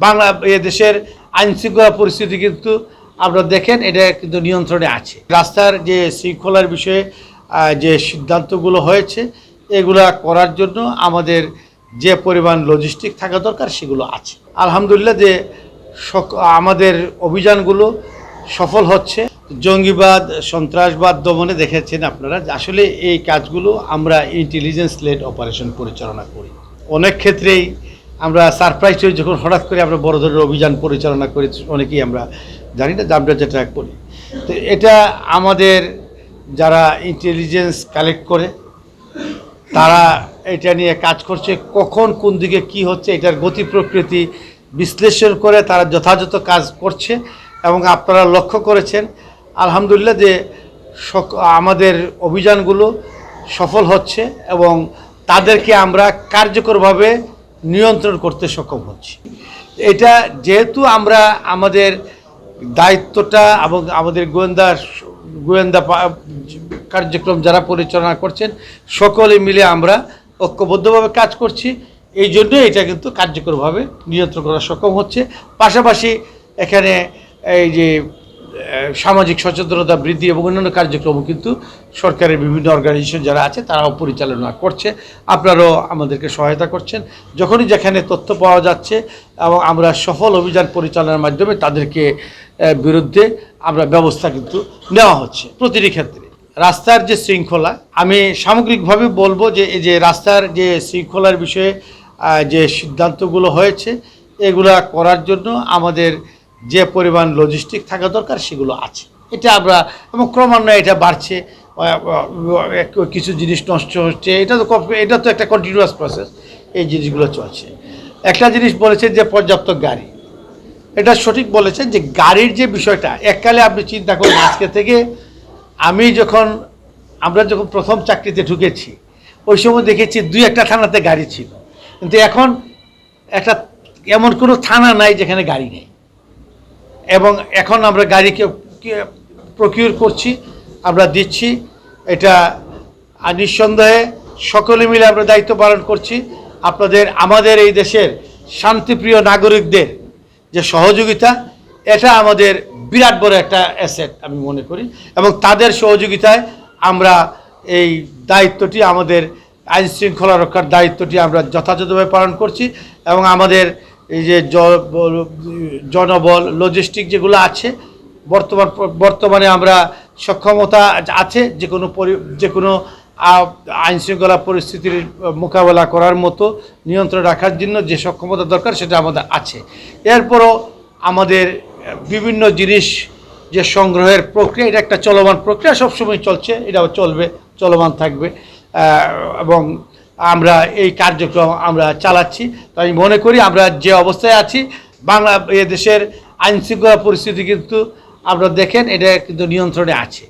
বাংলা দেশের আইন শৃঙ্খলা পরিস্থিতি কিন্তু আপনারা দেখেন, এটা কিন্তু নিয়ন্ত্রণে আছে। রাস্তার যে শৃঙ্খলার বিষয়ে যে সিদ্ধান্তগুলো হয়েছে, এগুলা করার জন্য আমাদের যে পরিমাণ লজিস্টিক থাকা দরকার, সেগুলো আছে। আলহামদুলিল্লাহ যে আমাদের অভিযানগুলো সফল হচ্ছে। জঙ্গিবাদ, সন্ত্রাসবাদ দমনে দেখেছেন আপনারা আসলে এই কাজগুলো আমরা ইন্টেলিজেন্স লেড অপারেশন পরিচালনা করি। অনেক ক্ষেত্রেই আমরা সারপ্রাইজ হই যখন হঠাৎ করে আমরা বড় ধরনের অভিযান পরিচালনা করি, অনেকেই আমরা জানি না আমরা যেটা করি। তো এটা আমাদের যারা ইন্টেলিজেন্স কালেক্ট করে, তারা এটা নিয়ে কাজ করছে, কখন, কোন দিকে কি হচ্ছে, এটার গতি প্রকৃতি বিশ্লেষণ করে তারা যথাযথ কাজ করছে এবং আপনারা লক্ষ্য করেছেন, আলহামদুলিল্লাহ যে আমাদের অভিযানগুলো সফল হচ্ছে এবং তাদেরকে আমরা কার্যকরভাবে নিয়ন্ত্রণ করতে সক্ষম হচ্ছি। এটা যেহেতু আমরা আমাদের দায়িত্বটা এবং আমাদের গোয়েন্দা গোয়েন্দা কার্যক্রম যারা পরিচালনা করছেন, সকলে মিলে আমরা ঐক্যবদ্ধভাবে কাজ করছি। এই জন্য এটা কিন্তু কার্যকরভাবে নিয়ন্ত্রণ করা সক্ষম হচ্ছে। পাশাপাশি এখানে এই যে সামাজিক সচেতনতা বৃদ্ধি এবং অন্যান্য কার্যক্রমও কিন্তু সরকারের বিভিন্ন অর্গানাইজেশন যারা আছে, তারাও পরিচালনা করছে। আপনারাও আমাদেরকে সহায়তা করছেন। যখনই যেখানে তথ্য পাওয়া যাচ্ছে এবং আমরা সফল অভিযান পরিচালনার মাধ্যমে তাদেরকে বিরুদ্ধে আমরা ব্যবস্থা কিন্তু নেওয়া হচ্ছে প্রতিটি ক্ষেত্রে। রাস্তার যে শৃঙ্খলা, আমি সামগ্রিকভাবে বলব যে, এই যে রাস্তার যে শৃঙ্খলার বিষয়ে যে সিদ্ধান্তগুলো হয়েছে, এগুলা করার জন্য আমাদের যে পরিমাণ লজিস্টিক থাকা দরকার সেগুলো আছে। এটা আমরা, এবং ক্রমান্বয়ে এটা বাড়ছে কিছু জিনিস নষ্ট হচ্ছে, এটা তো এটা তো একটা কন্টিনিউয়াস প্রসেস এই জিনিসগুলো চলছে। একটা জিনিস বলেছেন যে পর্যাপ্ত গাড়ি। এটা সঠিক বলেছেন যে গাড়ির যে বিষয়টা, এককালে আপনি চিন্তা করুন, আজকে থেকে আমি যখন, আমরা যখন প্রথম চাকরিতে ঢুকেছি, ওই সময় দেখেছি দুই একটা থানাতে গাড়ি ছিল। কিন্তু এখন একটা, এমন কোনো থানা নাই যেখানে গাড়ি নেই। এবং এখন আমরা গাড়িকে প্রকিউর করছি, আমরা দিচ্ছি। এটা নিঃসন্দেহে সকলে মিলে আমরা দায়িত্ব পালন করছি। আপনাদের, আমাদের এই দেশের শান্তিপ্রিয় নাগরিকদের যে সহযোগিতা, এটা আমাদের বিরাট বড় একটা অ্যাসেট আমি মনে করি। এবং তাদের সহযোগিতায় আমরা এই দায়িত্বটি, আমাদের আইন শৃঙ্খলা রক্ষার দায়িত্বটি আমরা যথাযথভাবে পালন করছি। এবং আমাদের এই যে জনবল লজিস্টিক যেগুলো আছে, বর্তমান, বর্তমানে আমরা সক্ষমতা আছে যে কোনো যে কোনো আইন শৃঙ্খলা পরিস্থিতির মোকাবেলা করার মতো, নিয়ন্ত্রণ রাখার জন্য যে সক্ষমতা দরকার সেটা আমাদের আছে। এরপরও আমাদের বিভিন্ন জিনিস যে সংগ্রহের প্রক্রিয়া, এটা একটা চলমান প্রক্রিয়া, সবসময় চলছে, এটাও চলবে, চলমান থাকবে। এবং আমরা এই কার্যক্রম আমরা চালাচ্ছি। তো আমি মনে করি আমরা যে অবস্থায় আছি, বাংলা দেশের আইনশৃঙ্খলা পরিস্থিতি কিন্তু আপনারা দেখেন, এটা কিন্তু নিয়ন্ত্রণে আছে।